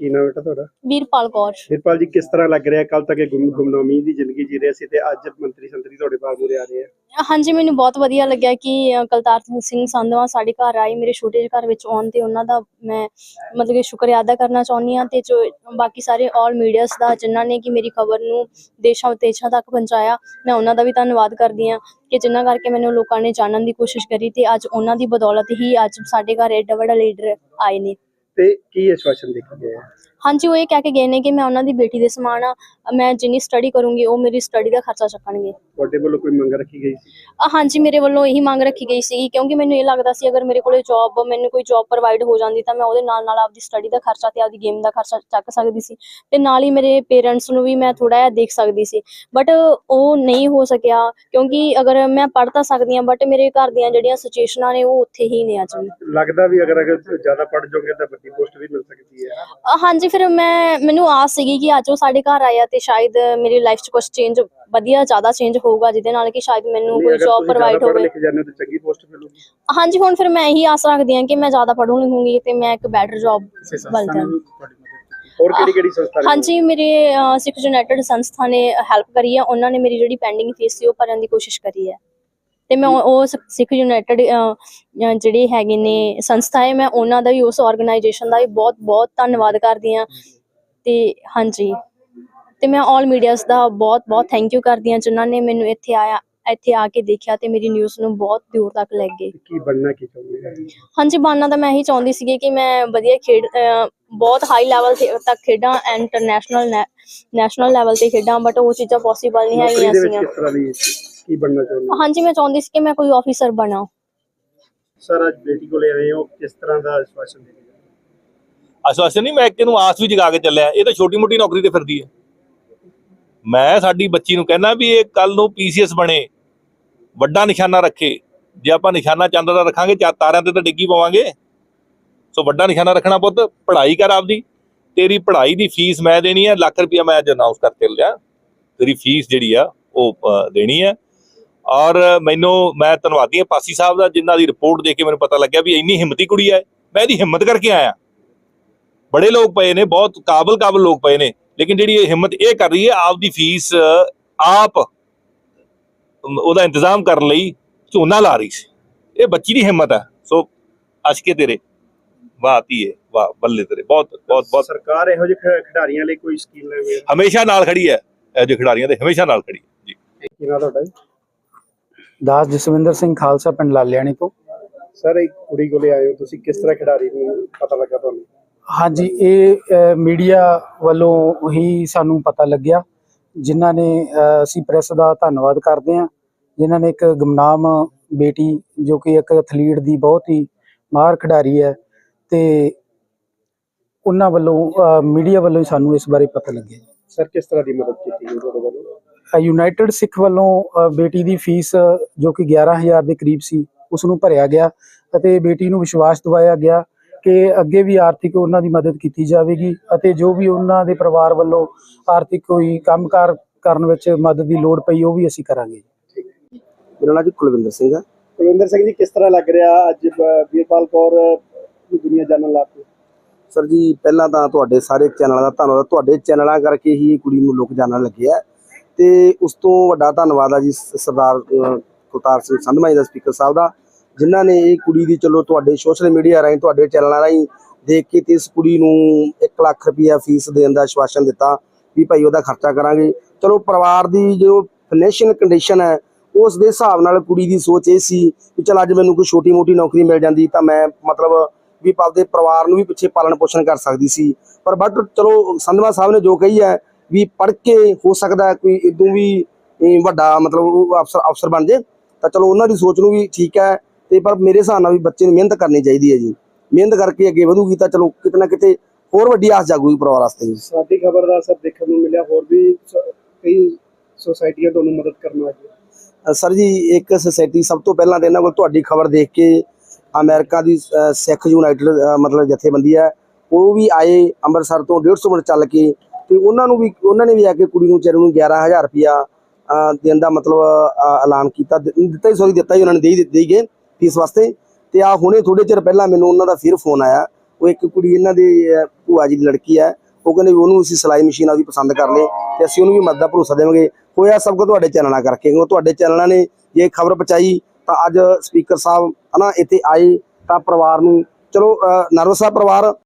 ਕੀ ਨਾਮ ਬੇਟਾ ਤੁਹਾਡਾ? ਵੀਰਪਾਲ ਕੌਰ। ਵਿਰਪਾਲ ਜੀ ਕਿਸ ਤਰ੍ਹਾਂ ਲੱਗ ਰਿਹਾ ਕੱਲ ਤੱਕ ਇਹ ਗੁੰਮ ਗੁੰਮਨਾਮੀ ਦੀ ਜ਼ਿੰਦਗੀ ਜੀ ਰਹੇ ਸੀ ਤੇ ਅੱਜ ਮੰਤਰੀ ਸੰਤਰੀ ਤੁਹਾਡੇ ਬਾਹਰ ਮੂਰੇ ਆ ਰਹੇ ਆ? ਹਾਂਜੀ ਮੈਨੂੰ ਬਹੁਤ ਵਧੀਆ ਲੱਗਿਆ ਕਿ ਕਲਤਾਰ ਸਿੰਘ ਸੰਧਵਾ ਸਾਡੇ ਘਰ ਆਏ ਮੇਰੇ ਛੋਟੇ ਜਿਹੇ ਘਰ ਵਿੱਚ ਆਉਣ ਤੇ ਉਹਨਾਂ ਦਾ ਮੈਂ ਮਤਲਬ ਕਿ ਸ਼ੁਕਰੀਆ ਅਦਾ ਕਰਨਾ ਚਾਹੁੰਦੀ ਹਾਂ ਤੇ ਜੋ ਬਾਕੀ ਸਾਰੇ ਆਲ ਮੀਡੀਆਸ ਦਾ ਜਿਨ੍ਹਾਂ ਨੇ ਕਿ ਮੇਰੀ ਖਬਰ ਨੂੰ ਦੇਸ਼ਾਂ ਵਿਦੇਸ਼ਾਂ ਤੱਕ ਪਹੁੰਚਾਇਆ ਮੈਂ ਉਹਨਾਂ ਦਾ ਵੀ ਧੰਨਵਾਦ ਕਰਦੀ ਹਾਂ ਕਿ ਜਿਨ੍ਹਾਂ ਕਰਕੇ ਮੈਨੂੰ ਲੋਕਾਂ ਨੇ ਜਾਣਨ ਦੀ ਕੋਸ਼ਿਸ਼ ਕਰੀ ਤੇ ਅੱਜ ਉਹਨਾਂ ਦੀ ਬਦੌਲਤ ਹੀ ਅੱਜ ਸਾਡੇ ਘਰ ਐਡਾ ਵੱਡਾ ਲੀਡਰ ਆਏ ਨੇ। ਤੇ ਕੀ ਆਸ਼ਵਾਸਨ ਦੇ ਕੇ ਗਏ ਆ ਹਾਂਜੀ ਉਹ ਇਹ ਕਹਿ ਕੇ ਗਏ ਨੇ ਕਿ ਮੈਂ ਉਹਨਾਂ ਦੀ ਬੇਟੀ ਦੇ ਸਮਾਨ ਆ ਮੈਂ ਜਿੰਨੀ ਸਟੱਡੀ ਕਰੂੰਗੀ ਉਹ ਮੇਰੀ ਸਟੱਡੀ ਦਾ ਖਰਚਾ ਚੱਕਣਗੇ। ਤੁਹਾਡੇ ਵੱਲੋਂ ਕੋਈ ਮੰਗ ਰੱਖੀ ਗਈ ਸੀ? ਅ, ਹਾਂਜੀ ਮੇਰੇ ਵੱਲੋਂ ਇਹੀ ਮੰਗ ਰੱਖੀ ਗਈ ਸੀ ਕਿਉਂਕਿ ਮੈਨੂੰ ਇਹ ਲੱਗਦਾ ਸੀ ਅਗਰ ਮੇਰੇ ਕੋਲੇ ਜੌਬ ਮੈਨੂੰ ਕੋਈ ਜੌਬ ਪ੍ਰੋਵਾਈਡ ਹੋ ਜਾਂਦੀ ਤਾਂ ਮੈਂ ਉਹਦੇ ਨਾਲ ਨਾਲ ਆਪਦੀ ਸਟੱਡੀ ਦਾ ਖਰਚਾ ਤੇ ਆਪਦੀ ਗੇਮ ਦਾ ਖਰਚਾ ਚੱਕ ਸਕਦੀ ਸੀ। ਤੇ ਨਾਲ ਹੀ ਮੇਰੇ ਪੇਰੈਂਟਸ ਨੂੰ ਵੀ ਮੈਂ ਥੋੜਾ ਜਿਹਾ ਦੇਖ ਸਕਦੀ ਸੀ। ਬਟ ਉਹ ਨਹੀਂ ਹੋ ਸਕਿਆ ਕਿਉਂਕਿ ਅਗਰ ਮੈਂ ਪੜ੍ਹ ਤਾਂ ਸਕਦੀ ਹਾਂ ਬਟ ਮੇਰੇ ਘਰ ਦੀਆਂ ਜਿਹੜੀਆਂ ਸਿਚੁਏਸ਼ਨਾਂ ਨੇ ਉਹ ਉੱਥੇ ਹੀ ਨੇ ਅੱਜ ਵੀ। ਲੱਗਦਾ ਵੀ ਅਗਰ ਅਗਰ ਜ਼ਿਆਦਾ ਪੜ ਜਾਓਗੇ ਤਾਂ ਵੱਡੀ ਪੋਸਟ ਵੀ ਮਿਲ ਸਕਦੀ ਹੈ। ਅ, ਹਾਂਜੀ ਫਿਰ ਮੈਂ ਮੈਨੂੰ ਆਸ ਸੀਗੀ ਕਿ ਅੱਜ ਉਹ ਸਾਡੇ ਘਰ ਆਇਆ ਤੇ ਸ਼ਾਇਦ ਮੇਰੀ ਲਾਈਫ 'ਚ ਕੁਝ ਚੇਂਜ ਵਧੀਆ ਜ਼ਿਆਦਾ ਚੇਂਜ ਹੋਊਗਾ ਜਿਹਦੇ ਨਾਲ ਕਿ ਸ਼ਾਇਦ ਮੈਨੂੰ ਕੋਈ ਜੌਬ ਪ੍ਰੋਵਾਈਡ ਹੋਵੇ। ਚੰਗੀ ਪੋਸਟ ਮਿਲੂਗੀ। ਹਾਂਜੀ ਹੁਣ ਫਿਰ ਮੈਂ ਇਹੀ ਆਸ ਰੱਖਦੀ ਹਾਂ ਕਿ ਮੈਂ ਜ਼ਿਆਦਾ ਪੜ੍ਹੂ ਲਿਖੂੰਗੀ ਤੇ ਮੈਂ ਇੱਕ ਬੈਟਰ ਜੌਬ ਵੱਲ ਜਾਵਾਂ। ਹੋਰ ਕਿਹੜੀ ਕਿਹੜੀ ਸੰਸਥਾ ਹਾਂਜੀ ਮੇਰੇ ਸਿੱਖ ਯੂਨਾਈਟਿਡ ਸੰਸਥਾ ਨੇ ਹੈਲਪ ਕਰੀ ਹੈ। ਉਹਨਾਂ ਨੇ ਮੇਰੀ ਜਿਹੜੀ ਪੈਂਡਿੰਗ ਫੀਸ ਸੀ ਉਹ ਭਰਨ ਦੀ ਕੋਸ਼ਿਸ਼ ਕਰੀ ਹੈ। ਤੇ ਮੈਂ ਉਹ ਸਿੱਖ- ਯੂਨਾਈਟਿਡ ਜਿਹੜੇ ਹੈਗੇ ਨੇ ਸੰਸਥਾ ਹੈ ਮੈਂ ਉਹਨਾਂ ਦਾ ਵੀ ਉਸ ਆਰਗੇਨਾਈਜੇਸ਼ਨ ਦਾ ਵੀ ਬਹੁਤ ਬਹੁਤ ਧੰਨਵਾਦ ਕਰਦੀ ਹਾਂ। ਤੇ ਹਾਂਜੀ। ਤੇ ਮੈਂ ਆਲ ਮੀਡੀਆਸ ਦਾ ਬਹੁਤ ਬਹੁਤ ਥੈਂਕ ਯੂ ਕਰਦੀ ਹਾਂ ਜਿਨ੍ਹਾਂ ਨੇ ਮੈਨੂੰ ਇੱਥੇ ਆਇਆ ਇੱਥੇ ਆ ਕੇ ਦੇਖਿਆ ਤੇ ਮੇਰੀ ਨਿਊਜ਼ ਨੂੰ ਬਹੁਤ ਦੂਰ ਤੱਕ ਲੈ ਗਏ। ਕੀ ਬਣਨਾ ਕੀ ਚਾਹੁੰਦੇ ਹੋ? ਹਾਂਜੀ ਬਾਨਾ ਤਾਂ ਮੈਂ ਇਹੀ ਚਾਹੁੰਦੀ ਸੀਗੀ ਕਿ ਮੈਂ ਵਧੀਆ ਖੇਡ ਬਹੁਤ ਹਾਈ ਲੈਵਲ ਤੱਕ ਖੇਡਾਂ ਇੰਟਰਨੈਸ਼ਨਲ ਨੈਸ਼ਨਲ ਲੈਵਲ ਤੇ ਖੇਡਾਂ ਬਟ ਉਹ ਚੀਜ਼ਾਂ ਪੋਸੀਬਲ ਨਹੀਂ ਹੈਗੀਆਂ ਸੀਗੀਆਂ। ਕੀ ਬਣਨਾ ਚਾਹੁੰਦੇ ਹੋ? ਹਾਂਜੀ ਮੈਂ ਚਾਹੁੰਦੀ ਸੀ ਕਿ ਮੈਂ ਕੋਈ ਆਫੀਸਰ ਬਣਾ। ਸਰ ਅੱਜ ਬੇਟੀ ਕੋਲੇ ਆਏ ਹੋ ਕਿਸ ਤਰ੍ਹਾਂ ਦਾ ਆਸ਼ਵਾਸਨ ਦੇ? ਆਸ਼ਵਾਸਨ ਨਹੀਂ ਮੈਂ ਇੱਕ ਨੂੰ ਆਸ ਵੀ ਜਗਾ ਕੇ ਚੱਲਿਆ ਇਹ ਤਾਂ ਛੋਟੀ ਮੋਟੀ ਨੌਕਰੀ ਤੇ ਫਿਰਦੀ ਹੈ। ਮੈਂ ਸਾਡੀ ਬੱਚੀ ਨੂੰ ਕਹਿੰਦਾ ਵੀ ਇਹ ਕੱਲ ਨੂੰ ਪੀਸੀਐਸ ਬਣੇ ਵੱਡਾ ਨਿਸ਼ਾਨਾ ਰੱਖੇ। ਜੇ ਆਪਾਂ ਨਿਸ਼ਾਨਾ ਚੰਦ ਦਾ ਰੱਖਾਂਗੇ ਚਾ- ਤਾਰਿਆਂ ਤੇ ਤਾਂ ਡਿੱਗੀ ਪਵਾਂਗੇ। ਸੋ ਵੱਡਾ ਨਿਸ਼ਾਨਾ ਰੱਖਣਾ ਪੁੱਤ ਪੜ੍ਹਾਈ ਕਰ ਆਪਦੀ। ਤੇਰੀ ਪੜ੍ਹਾਈ ਦੀ ਫੀਸ ਮੈਂ ਦੇਣੀ ਹੈ ਲੱਖ ਰੁਪਇਆ ਮੈਂ ਅੱਜ ਅਨਾਉਂਸ ਕਰਕੇ ਲਿਆ। ਤੇਰੀ ਫੀਸ ਜਿਹੜੀ ਆ ਉਹ ਦੇਣੀ ਹੈ। ਔਰ ਮੈਨੂੰ ਮੈਂ ਧੰਨਵਾਦੀ ਹਾਂ ਪਾਸੀ ਸਾਹਿਬ ਦਾ ਜਿਨ੍ਹਾਂ ਦੀ ਰਿਪੋਰਟ ਦੇਖ ਕੇ ਮੈਨੂੰ ਪਤਾ ਲੱਗਿਆ ਵੀ ਇੰਨੀ ਹਿੰਮਤੀ ਕੁੜੀ ਹੈ ਮੈਂ ਇਹਦੀ ਹਿੰਮਤ ਕਰਕੇ ਆਇਆ। ਬੜੇ ਲੋਕ ਪਏ ਨੇ ਬਹੁਤ ਕਾਬਲ ਕਾਬਲ ਲੋਕ ਪਏ ਨੇ ਲੇਕਿਨ ਜਿਹੜੀ ਇਹ ਹਿੰਮਤ ਇਹ ਕਰ ਰਹੀ ਹੈ ਆਪਦੀ ਫੀਸ ਆਪ ਉਹਦਾ ਇੰਤਜ਼ਾਮ ਕਰਨ ਲਈ ਝੋਨਾ ਲਾ ਰਹੀ ਸੀ। ਇਹ ਬੱਚੀ ਦੀ ਹਿੰਮਤ ਹੈ ਸੋ ਅਸ਼ਕੇ ਤੇਰੇ। ਵਾਹ ਧੀਏ ਵਾਹ ਬੱਲੇ ਤੇਰੇ। ਬਹੁਤ ਬਹੁਤ ਬਹੁਤ। ਸਰਕਾਰ ਇਹੋ ਜਿਹੇ ਖਿਡਾਰੀਆਂ ਲਈ ਕੋਈ ਸਕੀਮ ਲਵੇ ਹਮੇਸ਼ਾ ਨਾਲ ਖੜੀ ਹੈ। ਇਹ ਜਿਹੇ ਖਿਡਾਰੀਆਂ ਦੇ ਹਮੇਸ਼ਾ ਨਾਲ ਖੜੀ ਹੈ। ਜੀ। ਕੀ ਨਾਮ ਤੁਹਾਡਾ ਜੀ? ਦਾਸ ਜਸਵਿੰਦਰ ਸਿੰਘ ਖਾਲਸਾ ਪਿੰਡ ਲਾਲਿਆਣੀ ਤੋਂ। ਸਰ ਇੱਕ ਕੁੜੀ ਕੋਲੇ ਆਏ ਹੋ ਤੁਸੀਂ ਕਿਸ ਤਰ੍ਹਾਂ ਖਿਡਾਰੀ ਨੂੰ ਪਤਾ ਲੱਗਾ ਤੁਹਾਨੂੰ? ਹਾਂਜੀ ਇਹ ਮੀਡੀਆ ਵੱਲੋਂ ਹੀ ਸਾਨੂੰ ਪਤਾ ਲੱਗਿਆ ਜਿਨ੍ਹਾਂ ਨੇ ਅਸੀਂ ਪ੍ਰੈਸ ਦਾ ਧੰਨਵਾਦ ਕਰਦੇ ਹਾਂ ਜਿਨ੍ਹਾਂ ਨੇ ਇੱਕ ਗੁਮਨਾਮ ਬੇਟੀ ਜੋ ਕਿ ਇੱਕ ਐਥਲੀਟ ਦੀ ਬਹੁਤ ਹੀ ਮਾਹਰ ਖਿਡਾਰੀ ਹੈ ਤੇ ਉਹਨਾਂ ਵੱਲੋਂ ਮੀਡੀਆ ਵੱਲੋਂ ਸਾਨੂੰ ਇਸ ਬਾਰੇ ਪਤਾ ਲੱਗਿਆ। ਸਰ ਕਿਸ ਤਰ੍ਹਾਂ ਦੀ ਮਦਦ ਕੀਤੀ ਤੁਹਾਡੇ ਵੱਲੋਂ? ਯੂਨਾਈਟਿਡ ਸਿੱਖ ਵੱਲੋਂ ਬੇਟੀ ਦੀ ਫੀਸ ਜੋ ਕਿ 11000 ਦੇ ਕਰੀਬ ਸੀ ਉਸ ਨੂੰ ਭਰਿਆ ਗਿਆ ਅਤੇ ਬੇਟੀ ਨੂੰ ਵਿਸ਼ਵਾਸ ਦਿਵਾਇਆ ਗਿਆ ਕਿ ਅੱਗੇ ਵੀ ਆਰਥਿਕ ਉਹਨਾਂ ਦੀ ਮਦਦ ਕੀਤੀ ਜਾਵੇਗੀ ਅਤੇ ਜੋ ਵੀ ਉਹਨਾਂ ਦੇ ਪਰਿਵਾਰ ਵੱਲੋਂ ਆਰਥਿਕ ਕੋਈ ਕੰਮਕਾਰ ਕਰਨ ਵਿੱਚ ਮਦਦ ਦੀ ਲੋੜ ਪਈ ਉਹ ਵੀ ਅਸੀਂ ਕਰਾਂਗੇ। ਮੇਰਾ ਨਾਮ ਜੀ ਕੁਲਵਿੰਦਰ ਸਿੰਘ ਹੈ। ਕੁਲਵਿੰਦਰ ਸਿੰਘ ਜੀ ਕਿਸ ਤਰ੍ਹਾਂ ਲੱਗ ਰਿਹਾ ਅੱਜ ਵੀਰਪਾਲ ਕੌਰ ਦੁਨੀਆ ਜਾਣਨ ਲੱਗ ਪਈ? ਸਰ ਜੀ ਪਹਿਲਾਂ ਤਾਂ ਤੁਹਾਡੇ ਸਾਰੇ ਚੈਨਲਾਂ ਦਾ ਧੰਨਵਾਦ। ਤੁਹਾਡੇ ਚੈਨਲਾਂ ਕਰਕੇ ਹੀ ਕੁੜੀ ਨੂੰ ਲੋਕ ਜਾਣਨ ਲੱਗੇ ਆ। ਤੇ ਉਸ ਤੋਂ ਵੱਡਾ ਧੰਨਵਾਦ ਆ ਜੀ ਸਰਦਾਰ ਕੁਲਤਾਰ ਸਿੰਘ ਸੰਧਮਾ ਜੀ ਦਾ, ਸਪੀਕਰ ਸਾਹਿਬ ਦਾ, ਜਿਨ੍ਹਾਂ ਨੇ ਇਹ ਕੁੜੀ ਦੀ, ਚਲੋ ਤੁਹਾਡੇ ਸੋਸ਼ਲ ਮੀਡੀਆ ਰਾਹੀਂ, ਤੁਹਾਡੇ ਚੈਨਲਾਂ ਰਾਹੀਂ ਦੇਖ ਕੇ ਤੇ ਇਸ ਕੁੜੀ ਨੂੰ 1 ਲੱਖ ਰੁਪਇਆ ਫੀਸ ਦੇਣ ਦਾ ਆਸ਼ਵਾਸਨ ਦਿੱਤਾ ਵੀ ਭਾਈ ਉਹਦਾ ਖਰਚਾ ਕਰਾਂਗੇ। ਚਲੋ ਪਰਿਵਾਰ ਦੀ ਜੋ ਫਾਈਨੈਂਸ਼ੀਅਲ ਕੰਡੀਸ਼ਨ ਹੈ, ਉਸ ਦੇ ਹਿਸਾਬ ਨਾਲ ਕੁੜੀ ਦੀ ਸੋਚ ਇਹ ਸੀ ਵੀ ਚਲ ਅੱਜ ਮੈਨੂੰ ਕੋਈ ਛੋਟੀ ਮੋਟੀ ਨੌਕਰੀ ਮਿਲ ਜਾਂਦੀ ਤਾਂ ਮੈਂ ਮਤਲਬ ਵੀ ਆਪਦੇ ਪਰਿਵਾਰ ਨੂੰ ਵੀ ਪਿੱਛੇ ਪਾਲਣ ਪੋਸ਼ਣ ਕਰ ਸਕਦੀ ਸੀ। ਪਰ ਬਟ ਚਲੋ ਸੰਧਵਾ ਸਾਹਿਬ ਨੇ ਜੋ ਕਹੀ ਹੈ ਵੀ ਪੜ੍ਹ ਕੇ ਹੋ ਸਕਦਾ ਕੋਈ ਇਦੋਂ ਵੀ ਵੱਡਾ ਮਤਲਬ ਉਹ ਅਫਸਰ ਅਫਸਰ ਬਣ ਜੇ ਤਾਂ ਚਲੋ ਉਹਨਾਂ ਦੀ ਸੋਚ ਨੂੰ ਵੀ ਠੀਕ ਹੈ ਤੇ ਪਰ ਮੇਰੇ ਹਿਸਾਬ ਨਾਲ ਵੀ ਬੱਚੇ ਨੂੰ ਮਿਹਨਤ ਕਰਨੀ ਚਾਹੀਦੀ ਹੈ ਜੀ। ਮਿਹਨਤ ਕਰਕੇ ਅੱਗੇ ਵਧੂਗੀ ਤਾਂ ਚਲੋ ਕਿਤੇ ਨਾ ਕਿਤੇ ਹੋਰ ਵੱਡੀ ਆਸ ਜਾਗੂਗੀ ਪਰਿਵਾਰ ਵਾਸਤੇ ਜੀ। ਸਾਡੀ ਖਬਰ ਦਾ ਸਰ ਦੇਖਣ ਨੂੰ ਮਿਲਿਆ ਹੋਰ ਵੀ ਕਈ ਸੁਸਾਇਟੀਆਂ ਤੁਹਾਨੂੰ ਮਦਦ ਕਰਨ ਅ, ਸਰ ਜੀ ਇੱਕ ਸੁਸਾਇਟੀ ਸਭ ਤੋਂ ਪਹਿਲਾਂ ਤਾਂ ਇਹਨਾਂ ਕੋਲ ਤੁਹਾਡੀ ਖਬਰ ਦੇਖ ਕੇ ਅਮਰੀਕਾ ਦੀ ਸਿੱਖ ਯੂਨਾਈਟਿਡ ਮਤਲਬ ਜਥੇਬੰਦੀ ਹੈ ਉਹ ਵੀ ਆਏ ਅੰਮ੍ਰਿਤਸਰ ਤੋਂ 150 ਮਿੰਟ ਚੱਲ ਕੇ ਤੇ ਉਹਨਾਂ ਨੂੰ ਵੀ, ਉਹਨਾਂ ਨੇ ਵੀ ਆ ਕੇ ਕੁੜੀ ਨੂੰ ਵਿਚਾਰੇ ਨੂੰ 11000 ਰੁਪਇਆ ਦੇਣ ਦਾ ਮਤਲਬ ਐਲਾਨ ਕੀਤਾ। ਦਿੱਤਾ ਹੀ ਸੌਰੀ, ਦਿੱਤਾ ਹੀ ਉਹਨਾਂ ਨੇ ਦੇ ਹੀ ਦਿੱਤੇ ਗਏ ਫੀਸ ਵਾਸਤੇ। ਤੇ ਆ ਹੁਣੇ ਥੋੜੇ ਚਿਰ ਪਹਿਲਾਂ ਮੈਨੂੰ ਉਹਨਾਂ ਦਾ ਫਿਰ ਫੋਨ ਆਇਆ। ਉਹ ਇੱਕ ਕੁੜੀ ਇਹਨਾਂ ਦੀ ਭੂਆ ਜੀ ਦੀ ਲੜਕੀ ਹੈ। ਉਹ ਕਹਿੰਦੇ ਵੀ ਉਹਨੂੰ ਅਸੀਂ ਸਿਲਾਈ ਮਸ਼ੀਨ ਆਪਦੀ ਪਸੰਦ ਕਰ ਲਏ ਤੇ ਅਸੀਂ ਉਹਨੂੰ ਵੀ ਮਦਦ ਦਾ ਭਰੋਸਾ ਦੇਵਾਂਗੇ। ਹੋਇਆ ਸਭ ਕੁਝ ਤੁਹਾਡੇ ਚੈਨਲਾਂ ਕਰਕੇ। ਕਿਉਂਕਿ ਤੁਹਾਡੇ ਚੈਨਲਾਂ ਨੇ ਜੇ ਖਬਰ ਪਹੁੰਚਾਈ ਤਾਂ ਅੱਜ ਸਪੀਕਰ ਸਾਹਿਬ ਹਨਾ ਇੱਥੇ ਆਏ ਤਾਂ ਪਰਿਵਾਰ ਨੂੰ, ਚਲੋ ਨਰਵਸ ਆ ਪਰਿਵਾਰ।